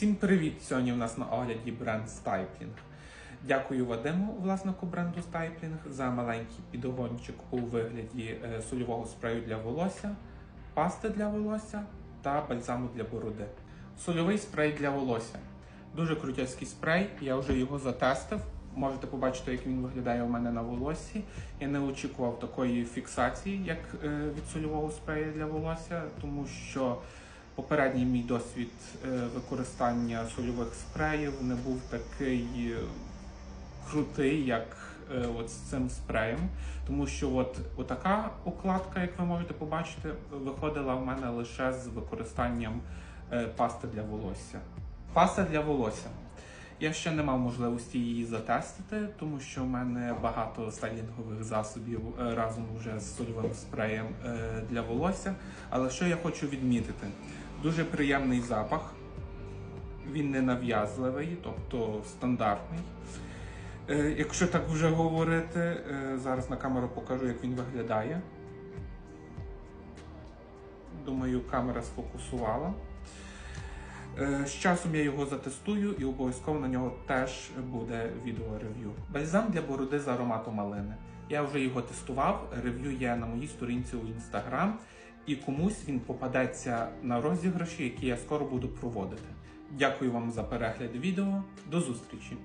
Всім привіт! Сьогодні у нас на огляді бренд Стайплінг. Дякую Вадиму, власнику бренду Стайплінг, за маленький підогончик у вигляді е, сольового спрею для волосся, пасти для волосся та бальзаму для бороди. Сольовий спрей для волосся. Дуже крутяцький спрей, я вже його затестив. Можете побачити, як він виглядає у мене на волоссі. Я не очікував такої фіксації, як е, від сольового спрею для волосся, тому що попередній мій досвід е, використання сольових спреїв не був такий е, крутий, як е, от з цим спреєм. Тому що от отака укладка, як ви можете побачити, виходила в мене лише з використанням пасти для волосся. Паста для волосся. Я ще не мав можливості її затестити, тому що в мене багато стайлінгових засобів е, разом вже з сольовим спреєм е, для волосся. Але що я хочу відмітити? Дуже приємний запах, він не нав'язливий, тобто стандартний. Е, Якщо так вже говорити, зараз на камеру покажу, як він виглядає. Думаю, камера сфокусувала. Е, З часом я його затестую і обов'язково на нього теж буде відео-рев'ю. Бальзам для бороди з аромату малини. Я вже його тестував, рев'ю є на моїй сторінці у інстаграм, і комусь він попадеться на розіграші, які я скоро буду проводити. Дякую вам за перегляд відео. До зустрічі!